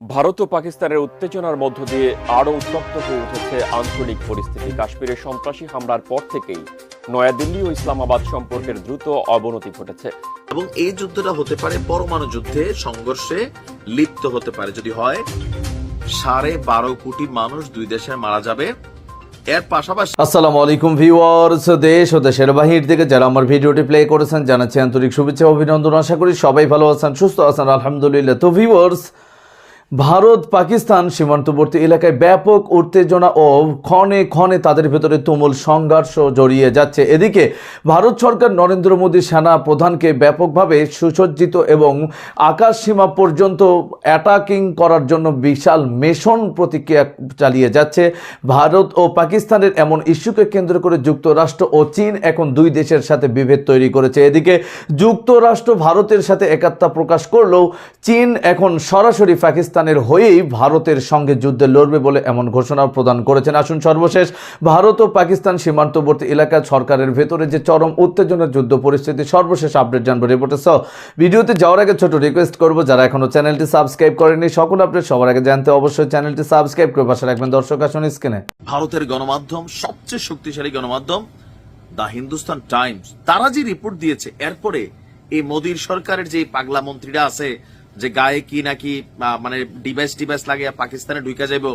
ভারত ও পাকিস্তানের উত্তেজনার মধ্য দিয়ে আরও উত্তপ্ত হয়ে উঠেছে আঞ্চলিক পরিস্থিতি। কাশ্মীরে সন্ত্রাসী হামলার পর থেকেই নয়াদিল্লি ও ইসলামাবাদ সম্পর্কের দ্রুত অবনতি ঘটেছে। এবং এই যুদ্ধটা হতে পারে পরমাণু যুদ্ধে সংঘর্ষে লিপ্ত হতে পারে। যদি হয় সাড়ে বারো কোটি মানুষ দুই দেশে মারা যাবে। এর পাশাপাশি আসসালামু আলাইকুম ভিউয়ার্স দেশ ও দেশের বাহির থেকে যারা আমার ভিডিওটি প্লে করেছেন জানাচ্ছি আন্তরিক শুভেচ্ছা অভিনন্দন। আশা করি সবাই ভালো আছেন সুস্থ আছেন আলহামদুলিল্লাহ। তো ভিউয়ার্স ভারত, পাকিস্তান সীমান্তবর্তী এলাকায় ব্যাপক উত্তেজনা ও ক্ষণে ক্ষণে তাদের ভেতরে তুমুল সংঘর্ষ জড়িয়ে যাচ্ছে। এদিকে ভারত সরকার নরেন্দ্র মোদী সেনা প্রধানকে ব্যাপকভাবে সুসজ্জিত এবং আকাশ সীমা পর্যন্ত অ্যাটাকিং করার জন্য বিশাল মেশন প্রতিক্রিয়া চালিয়ে যাচ্ছে। ভারত ও পাকিস্তানের এমন ইস্যুকে কেন্দ্র করে যুক্তরাষ্ট্র ও চীন এখন দুই দেশের সাথে বিভেদ তৈরি করেছে। এদিকে যুক্তরাষ্ট্র ভারতের সাথে একাত্মতা প্রকাশ করলেও চীন এখন সরাসরি পাকিস্তানের হয়েই ভারতের সঙ্গে যুদ্ধে লড়বে বলে এমন ঘোষণা প্রদান করেছেন। আসুন সর্বশেষ, ভারত ও পাকিস্তান সীমান্তবর্তী এলাকার সরকারের ভেতরে যে চরম উত্তেজনার যুদ্ধ পরিস্থিতি, সর্বশেষ আপডেট জানব রিপোর্টে সহ। ভিডিওতে যাওয়ার আগে ছোট রিকোয়েস্ট করব, যারা এখনও চ্যানেলটি সাবস্ক্রাইব করেনি সকল আপডেট সবার আগে জানতে অবশ্যই চ্যানেলটি সাবস্ক্রাইব করে পাশে রাখবেন। দর্শক, আসুন স্ক্রিনে ভারতের গণমাধ্যম, সবচেয়ে শক্তিশালী গণমাধ্যম দা হিন্দুস্তান টাইমস। তারা যে রিপোর্ট দিয়েছে, এরপরে এই মোদীর সরকারের যে পাগলা মন্ত্রীরা আছে যে গায়ে কি নাকি মানে ডিভাইস ডিভাইস লাগে পাকিস্তানে ঢুকা যাইব।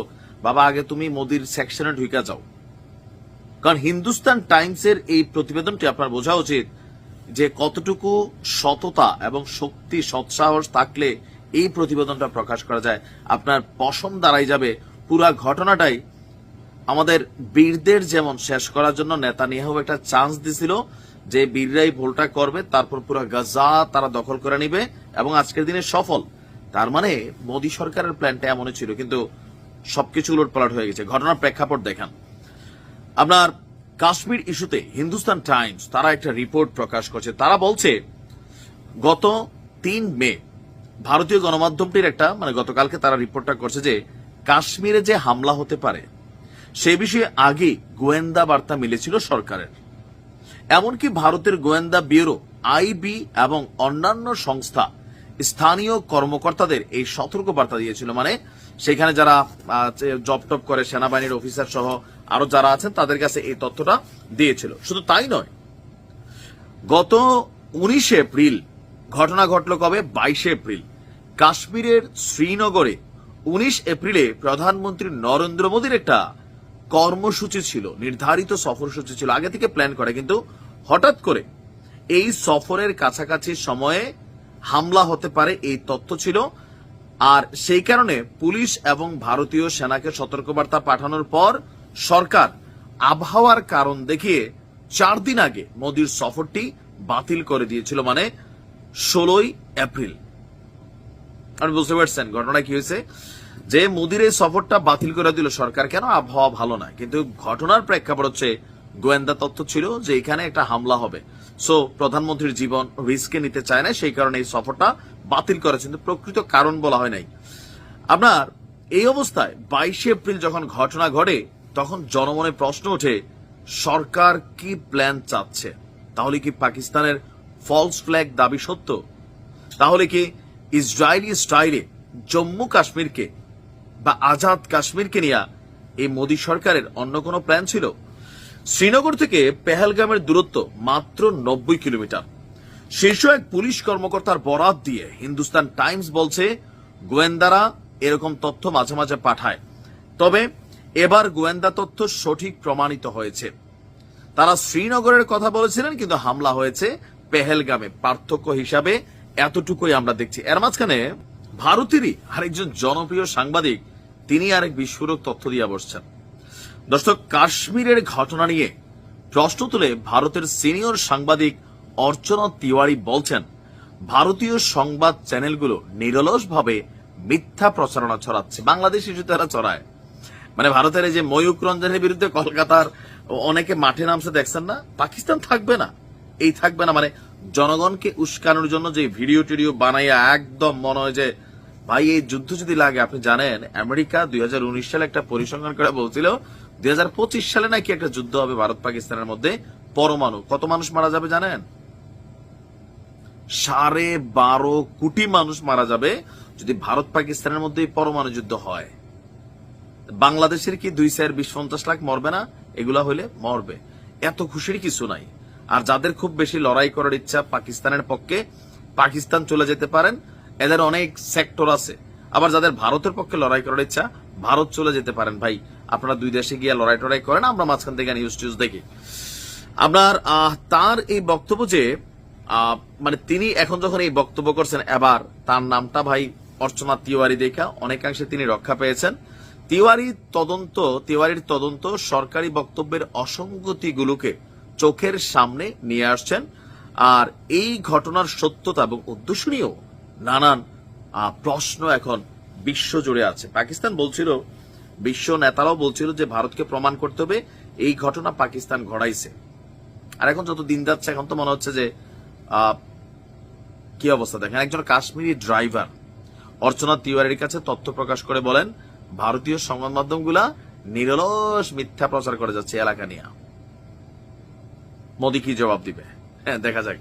বাবা, আগে তুমি মোদীর সেকশনে ঢুকা যাও। কারণ হিন্দুস্তান টাইমসের এই প্রতিবেদনটি আপনার বোঝা উচিত যে কতটুকু সততা এবং শক্তি, সৎসাহস থাকলে এই প্রতিবেদনটা প্রকাশ করা যায়। আপনার পশম দাঁড়াই যাবে। পুরা ঘটনাটাই আমাদের বীরদের যেমন শেষ করার জন্য নেতা নেতানিয়াহু একটা চান্স দিছিল যে বীররাই ভোলটা করবে, তারপর পুরো গাজা তারা দখল করে নিবে এবং আজকের দিনে সফল। তার মানে মোদী সরকারের প্ল্যানটা এমনই ছিল, কিন্তু সবকিছু উলটপালট হয়ে গেছে। ঘটনার প্রেক্ষাপট দেখান। আপনার কাশ্মীর ইস্যুতে হিন্দুস্তান টাইমস, তারা একটা রিপোর্ট প্রকাশ করছে। তারা বলছে, গত তিন মে, ভারতীয় গণমাধ্যমটির একটা মানে গতকালকে তারা রিপোর্টটা করছে যে, কাশ্মীরে যে হামলা হতে পারে, সে বিষয়ে আগে গোয়েন্দা বার্তা মিলেছিল সরকারের। এমনকি ভারতের গোয়েন্দা ব্যুরো, আইবি এবং অন্যান্য সংস্থা স্থানীয় কর্মকর্তাদের এই সতর্ক বার্তা দিয়েছিল। মানে সেখানে যারা জব টপ করে সেনাবাহিনীর অফিসার সহ আরও যারা আছেন, তাদের কাছে এই তথ্যটা দিয়েছিল। শুধু তাই নয়, গত উনিশে এপ্রিল, ঘটনা ঘটল কবে? বাইশে এপ্রিল। কাশ্মীরের শ্রীনগরে উনিশ এপ্রিলে প্রধানমন্ত্রী নরেন্দ্র মোদীর একটা কর্মসূচি ছিল, নির্ধারিত সফরসূচি ছিল, আগে থেকে প্ল্যান করে, কিন্তু হঠাৎ করে এই সফরের কাছাকাছি সময়ে হামলা হতে পারে এই তথ্য ছিল। আর সেই কারণে পুলিশ এবং ভারতীয় সেনাকে সতর্কবার্তা পাঠানোর পর সরকার আবহাওয়ার কারণ দেখিয়ে চার দিন আগে মোদির সফরটি বাতিল করে দিয়েছিল মানে ষোলোই এপ্রিল। আপনি বুঝতে পারছেন ঘটনা কি হয়েছে? যে মোদির এই সফরটা বাতিল করে দিল সরকার, কেন আবহাওয়া ভালো না? কিন্তু ঘটনার প্রেক্ষাপট হচ্ছে গোয়েন্দা তথ্য ছিল যে এখানে একটা হামলা হবে। সো, প্রধানমন্ত্রীর জীবন রিস্কে নিতে চায় না, সেই কারণে এই সফরটা বাতিল করেছে, কিন্তু প্রকৃত কারণ বলা হয় নাই। আপনার, এই অবস্থায় বাইশে এপ্রিল যখন ঘটনা ঘটে, তখন জনমনে প্রশ্ন ওঠে, সরকার কি প্ল্যান চাচ্ছে? তাহলে কি পাকিস্তানের ফলস ফ্ল্যাগ দাবি সত্য? তাহলে কি ইসরায়েলি স্টাইলে জম্মু কাশ্মীরকে বা আজাদ কাশ্মীরকে নিয়ে এই মোদী সরকারের অন্য কোনো প্ল্যান ছিল? শ্রীনগর থেকে পেহেলগামের দূরত্ব মাত্র নব্বই কিলোমিটার। শীর্ষ এক পুলিশ কর্মকর্তার বরাত দিয়ে হিন্দুস্তান টাইমস বলছে, গোয়েন্দারা এরকম তথ্য মাঝে মাঝে পাঠায়। তবে এবার গোয়েন্দা তথ্য সঠিক প্রমাণিত হয়েছে। তারা শ্রীনগরের কথা বলেছিলেন, কিন্তু হামলা হয়েছে পেহেলগামে। পার্থক্য হিসাবে এতটুকুই আমরা দেখছি। এর মাঝখানে ভারতেরই আরেকজন জনপ্রিয় সাংবাদিক তিনি আরেক বিস্ফোরক তথ্য দিয়ে বসছেন। দর্শক, কাশ্মীরের ঘটনা নিয়ে প্রশ্ন তুলে ভারতের সিনিয়র সাংবাদিক অর্চনা তিওয়ারি বলছেন, ভারতীয় সংবাদ চ্যানেলগুলো নিরলসভাবে মিথ্যা প্রচারণা ছড়াচ্ছে। বাংলাদেশ ইস্যু তারা ছড়ায়। মানে ভারতের এই যে ময়ূক রঞ্জনের বিরুদ্ধে কলকাতার অনেকে মাঠে নামছে, দেখছেন না? পাকিস্তান থাকবে না। এই থাকবে না। মানে জনগণকে উস্কানোর জন্য যে ভিডিও টিডিও বানাইয়া একদম মনে হয় যে ভাই, এই যুদ্ধ যদি লাগে, আপনি জানেন, আমেরিকা দুই হাজার উনিশ সালে একটা পরিসংখ্যান করে বলছিল, দুই সালে নাকি একটা যুদ্ধ হবে ভারত পাকিস্তানের মধ্যে পরমাণু। কত মানুষ মারা যাবে জানেন? সাড়ে বারো কোটি মানুষ মারা যাবে যদি ভারত পাকিস্তানের মধ্যে পরমাণু যুদ্ধ হয়। বাংলাদেশের কি দুই চার বিশ পঞ্চাশ লাখ মরবে না? এগুলা হইলে মরবে। এত খুশির কিছু নাই। আর যাদের খুব বেশি লড়াই করার ইচ্ছা পাকিস্তানের পক্ষে, পাকিস্তান চলে যেতে পারেন। এদের অনেক সেক্টর আছে। আবার যাদের ভারতের পক্ষে লড়াই করার ইচ্ছা, ভারত চলে যেতে পারেন। ভাই, আপনারা দুই দেশে গিয়ে লড়াই টড়াই করেন, আমরা মাঝখান থেকে নিউজ টিউজ দেখি। আপনার তার এই বক্তব্য যে মানে তিনি এখন যখন এই বক্তব্য করছেন, এবার তার নামটা ভাই অর্চনা তিওয়ারি দেখা, অনেকাংশে তিনি রক্ষা পেয়েছেন। তিওয়ারি তদন্ত, তিওয়ারির তদন্ত সরকারি বক্তব্যের অসঙ্গতিগুলোকে চোখের সামনে নিয়ে আসছেন। আর এই ঘটনার সত্যতা এবং উদ্দেশ্য নিয়েও নানান প্রশ্ন এখন বিশ্ব জুড়ে আছে। পাকিস্তান বলছিল, বিশ্ব নেতারাও বলছিল যে ভারতকে প্রমাণ করতে হবে, এই ঘটনা পাকিস্তান ঘটাইছে। আর এখন যত দিন যাচ্ছে, এখন তো মনে হচ্ছে যে কি অবস্থা? দেখেন, একজন কাশ্মীরি ড্রাইভার, অর্চনা তিওয়ারির কাছে তথ্য প্রকাশ করে বলেন, ভারতীয় সংবাদ মাধ্যমগুলা নিরলস মিথ্যা প্রচার করে যাচ্ছে এলাকা নিয়ে। মোদী কি জবাব দিবে? হ্যাঁ দেখা যাক।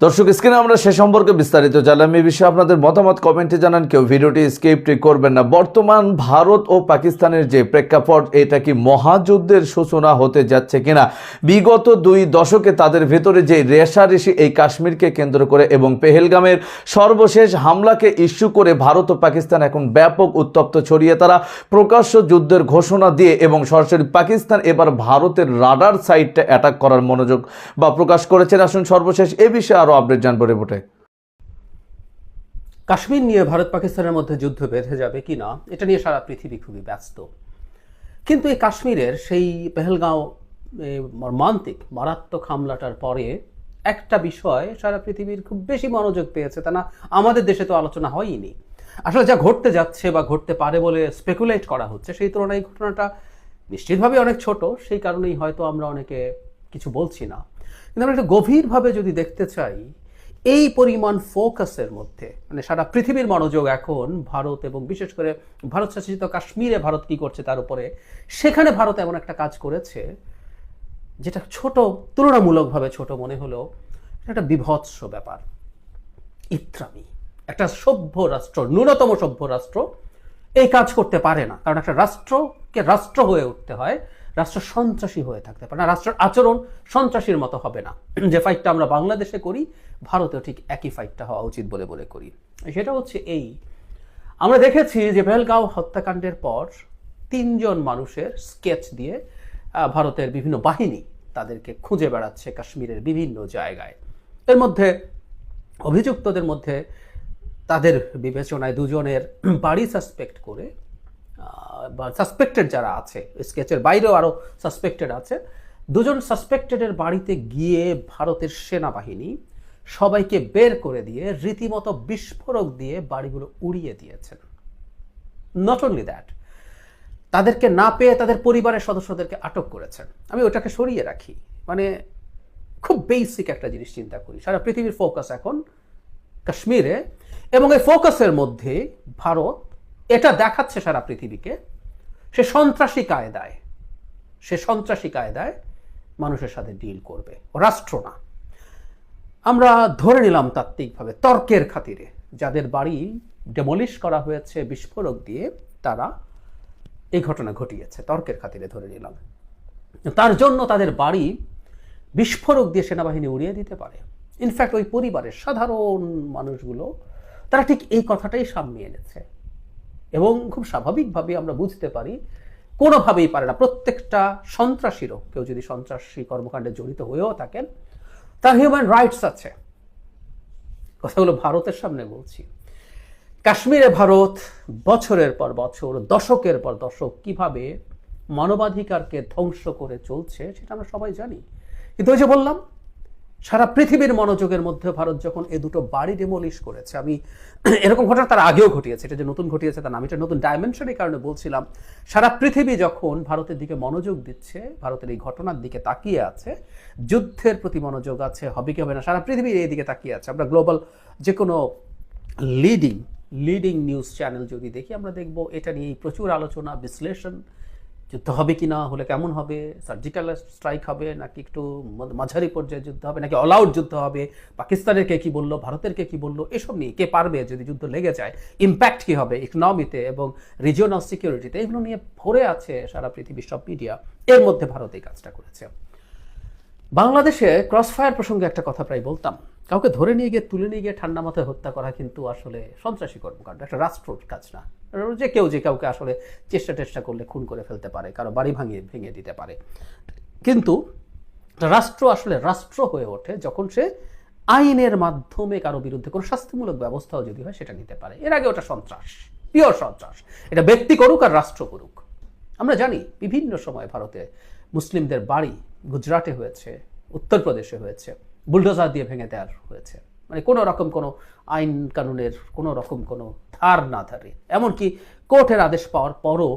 দর্শক, স্ক্রিনে আমরা সে সম্পর্কে বিস্তারিত জানলাম। এই বিষয়ে আপনাদের মতামত কমেন্টে জানান কেউ। ভিডিওটি স্কিপ করবেন না। বর্তমান ভারত ও পাকিস্তানের যে প্রেক্ষাপট, এটা কি মহাযুদ্ধের সূচনা হতে যাচ্ছে কিনা? বিগত দুই দশকে তাদের ভেতরে যে রেশারেশি এই কাশ্মীরকে কেন্দ্র করে এবং পেহেলগামের সর্বশেষ হামলাকে ইস্যু করে ভারত ও পাকিস্তান এখন ব্যাপক উত্তপ্ত ছড়িয়ে তারা প্রকাশ্য যুদ্ধের ঘোষণা দিয়ে এবং সরাসরি পাকিস্তান এবার ভারতের রাডার সাইটটা অ্যাটাক করার মনোযোগ বা প্রকাশ করেছেন আসুন সর্বশেষ এ বিষয়ে আরও আপডেট জানব রিপোর্টে কাশ্মীর নিয়ে ভারত পাকিস্তানের মধ্যে যুদ্ধ বেঁধে যাবে কি না, এটা নিয়ে সারা পৃথিবী খুবই ব্যস্ত। কিন্তু এই কাশ্মীরের সেই পেহেলগাঁও মর্মান্তিক, মারাত্মক হামলাটার পরে একটা বিষয় সারা পৃথিবীর খুব বেশি মনোযোগ পেয়েছে তা না, আমাদের দেশে তো আলোচনা হয়নি আসলে যা ঘটতে যাচ্ছে বা ঘটতে পারে বলে স্পেকুলেট করা হচ্ছে, সেই তুলনায় ঘটনাটা নিশ্চিতভাবে অনেক ছোট, সেই কারণেই হয়তো আমরা অনেকে কিছু বলছি না। কিন্তু আমরা একটু গভীরভাবে যদি দেখতে চাই, এই পরিমাণ ফোকাসের মধ্যে মানে সারা পৃথিবীর মনোযোগ এখন ভারত এবং বিশেষ করে ভারত শাসিত কাশ্মীরে ভারত কি করছে তার উপরে, সেখানে ভারত এমন একটা কাজ করেছে, যেটা ছোট, তুলনামূলকভাবে ছোট মনে হলো একটা বিভৎস ব্যাপার। ইত্রামি, একটা সভ্য রাষ্ট্র, ন্যূনতম সভ্য রাষ্ট্র, এই কাজ করতে পারে না। কারণ একটা রাষ্ট্রকে রাষ্ট্র হয়ে উঠতে হয় রাষ্ট্র সন্ত্রাসী হয়ে থাকতে পারে না। রাষ্ট্রের আচরণ সন্ত্রাসীর মতো হবে না। যে ফাইটটা আমরা বাংলাদেশে করি, ভারতেও ঠিক একই ফাইটটা হওয়া উচিত বলে বলে করি। সেটা হচ্ছে এই। আমরা দেখেছি যে পেহেলগাঁও হত্যাকাণ্ডের পর তিনজন মানুষের স্কেচ দিয়ে ভারতের বিভিন্ন বাহিনী তাদেরকে খুঁজে বেড়াচ্ছে কাশ্মীরের বিভিন্ন জায়গায়। এর মধ্যে, অভিযুক্তদের মধ্যে তাদের বিবেচনায় দুজনের বাড়ি সাসপেক্ট করে বা সাসপেক্টেড যারা আছে স্কেচের বাইরেও আরও সাসপেক্টেড আছে, দুজন সাসপেক্টেডের বাড়িতে গিয়ে ভারতের সেনাবাহিনী সবাইকে বের করে দিয়ে রীতিমতো বিস্ফোরক দিয়ে বাড়িগুলো উড়িয়ে দিয়েছেন। নট অনলি দ্যাট তাদেরকে না পেয়ে তাদের পরিবারের সদস্যদেরকে আটক করেছেন। আমি ওটাকে সরিয়ে রাখি। মানে খুব বেসিক একটা জিনিস চিন্তা করি। সারা পৃথিবীর ফোকাস এখন কাশ্মীরে এবং এই ফোকাসের মধ্যে ভারত এটা দেখাচ্ছে সারা পৃথিবীকে সে সন্ত্রাসী কায়দায়, সে সন্ত্রাসী কায়দায় মানুষের সাথে ডিল করবে। রাষ্ট্র না। আমরা ধরে নিলাম তাত্ত্বিকভাবে তর্কের খাতিরে, যাদের বাড়ি ডেমলিশ করা হয়েছে, বিস্ফোরক দিয়ে তারা এই ঘটনা ঘটিয়েছে, তর্কের খাতিরে ধরে নিলাম। তার জন্য তাদের বাড়ি বিস্ফোরক দিয়ে সেনাবাহিনী উড়িয়ে দিতে পারে। ইনফ্যাক্ট ওই পরিবারের সাধারণ মানুষগুলো, তারা ঠিক এই কথাটাই সামনে এনেছে। এবং খুব স্বাভাবিকভাবে আমরা বুঝতে পারি, কোনোভাবেই পারে না। প্রত্যেকটা সন্ত্রাসীরও, কেউ যদি সন্ত্রাসী কর্মকাণ্ডে জড়িত হয়েও থাকেন, তার হিউম্যান রাইটস আছে। কথাগুলো ভারতের সামনে বলছি। কাশ্মীরে ভারত বছরের পর বছর, দশকের পর দশক কীভাবে মানবাধিকারকে ধ্বংস করে চলছে, সেটা আমরা সবাই জানি। কিন্তু ওই যে বললাম সারা পৃথিবীর মনোযোগের মধ্যে ভারত যখন এ দুটো বাড়ি ডিমলিশ করেছে, আমি এরকম ঘটনা তার আগেও ঘটিয়েছে, এটা যে নতুন ঘটিয়েছে তা না আমি এটা নতুন ডাইমেনশনের কারণে বলছিলাম। সারা পৃথিবী যখন ভারতের দিকে মনোযোগ দিচ্ছে, ভারতের এই ঘটনার দিকে তাকিয়ে আছে, যুদ্ধের প্রতি মনোযোগ আছে, হবে কি হবে না, সারা পৃথিবীর এই দিকে তাকিয়ে আছে। আমরা গ্লোবাল যে কোনো লিডিং লিডিং নিউজ চ্যানেল যদি দেখি, আমরা দেখব এটা নিয়ে প্রচুর আলোচনা, বিশ্লেষণ যুদ্ধ হবে কি না? হলে কেমন হবে? সার্জিক্যাল স্ট্রাইক হবে নাকি একটু মাঝারি পর্যায়ে যুদ্ধ হবে নাকি অল আউট যুদ্ধ হবে? পাকিস্তানের কে কি বলল? ভারতের কে কি বলল? এসব নিয়ে কে পারবে যদি যুদ্ধ লেগে যায়? ইম্প্যাক্ট কি হবে ইকোনমিতে এবং রিজিওনাল সিকিউরিটিতে এগুলো নিয়ে ভরে আছে সারা পৃথিবীর সব মিডিয়া এর মধ্যে ভারত এই কাজটা করেছে। বাংলাদেশে ক্রসফায়ার প্রসঙ্গে একটা কথা প্রায় বলতাম। কাউকে ধরে নিয়ে গিয়ে, তুলে নিয়ে গিয়ে ঠান্ডা মাথায় হত্যা করা কিন্তু আসলে সন্ত্রাসী কর্মকাণ্ড, একটা রাষ্ট্রর কাজ না। যে কেউ, যে কাউকে আসলে চেষ্টা টেষ্টা করলে খুন করে ফেলতে পারে, কারও বাড়ি ভাঙিয়ে, ভেঙে দিতে পারে। কিন্তু রাষ্ট্র আসলে রাষ্ট্র হয়ে ওঠে যখন সে আইনের মাধ্যমে কারও বিরুদ্ধে কোনো শাস্তিমূলক ব্যবস্থাও যদি হয়, সেটা নিতে পারে। এর আগে ওটা সন্ত্রাস, পিওর সন্ত্রাস। এটা ব্যক্তি করুক আর রাষ্ট্র করুক। আমরা জানি বিভিন্ন সময় ভারতে মুসলিমদের বাড়ি গুজরাটে হয়েছে, উত্তরপ্রদেশে হয়েছে। বুলডোজার দিয়ে ভেঙে দেওয়ার হয়েছে। মানে কোনো রকম কোনো আইন কানুনের কোনো রকম কোনো ধার না ধারে। এমনকি কোর্টের আদেশ পাওয়ার পরও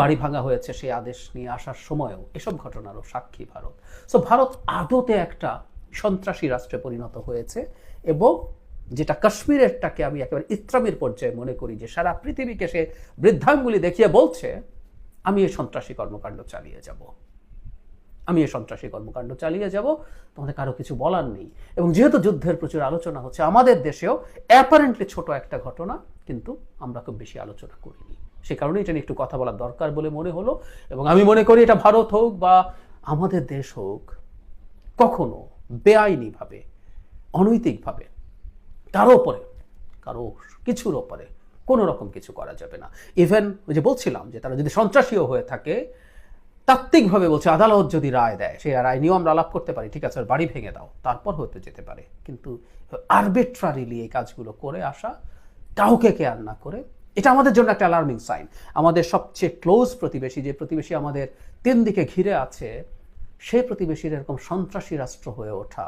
বাড়ি ভাঙা হয়েছে সেই আদেশ নিয়ে আসার সময়ও এসব ঘটনারও সাক্ষী ভারত। সো ভারত আদতে একটা সন্ত্রাসী রাষ্ট্রে পরিণত হয়েছে এবং যেটা কাশ্মীরেরটাকে আমি একেবারে ইসলামের পর্যায়ে মনে করি যে সারা পৃথিবীকে সে বৃদ্ধাঙ্গুলি দেখিয়ে বলছে, আমি এই সন্ত্রাসী কর্মকাণ্ড চালিয়ে যাব। আমি এই সন্ত্রাসী কর্মকাণ্ড চালিয়ে যাব, তোমাদের কারও কিছু বলার নেই। এবং যেহেতু যুদ্ধের প্রচুর আলোচনা হচ্ছে, আমাদের দেশেও অ্যাপারেন্টলি ছোট একটা ঘটনা, কিন্তু আমরা খুব বেশি আলোচনা করিনি। সে কারণে এটা নিয়ে একটু কথা বলা দরকার বলে মনে হলো। এবং আমি মনে করি এটা ভারত হোক বা আমাদের দেশ হোক, কখনো বেআইনিভাবে, অনৈতিকভাবে কারও ওপরে কারও কিছুর ওপরে কোনো রকম কিছু করা যাবে না। ইভেন ওই যে বলছিলাম যে তারা যদি সন্ত্রাসীও হয়ে থাকে তাত্ত্বিকভাবে বলছে, আদালত যদি রায় দেয়, সেই রায় নিয়েও আমরা আলাপ করতে পারি, ঠিক আছে বাড়ি ভেঙে দাও, তারপর হতে যেতে পারে। কিন্তু আরবিট্রারিলি এই কাজগুলো করে আসা, কাউকে কেয়ার না করে, এটা আমাদের জন্য একটা অ্যালার্মিং সাইন আমাদের সবচেয়ে ক্লোজ প্রতিবেশী, যে প্রতিবেশী আমাদের তিন দিকে ঘিরে আছে সেই প্রতিবেশীর এরকম সন্ত্রাসী রাষ্ট্র হয়ে ওঠা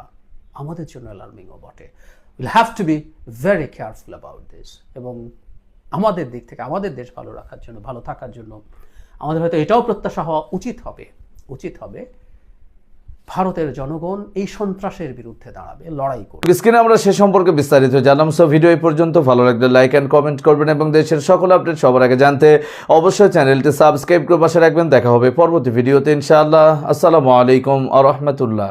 আমাদের জন্য অ্যালার্মিংও বটে। Will have to be very careful about this এবং আমাদের দিক থেকে, আমাদের দেশ ভালো রাখার জন্য, ভালো থাকার জন্য আমাদের হয়তো এটাও প্রত্যাশা হওয়া উচিত হবে উচিত হবে ভারতের জনগণ এই সন্ত্রাসের বিরুদ্ধে দাঁড়াবে, লড়াই করবে। স্ক্রিনে আমরা সে সম্পর্কে বিস্তারিত জানলাম। সো ভিডিও এই পর্যন্ত, ভালো লাগলে লাইক অ্যান্ড কমেন্ট করবেন এবং দেশের সকল আপডেট সবার আগে জানতে অবশ্যই চ্যানেলটি সাবস্ক্রাইব করে পাশে রাখবেন। দেখা হবে পরবর্তী ভিডিওতে ইনশাআল্লাহ। আসসালামু আলাইকুম আ রহমতুল্লাহ।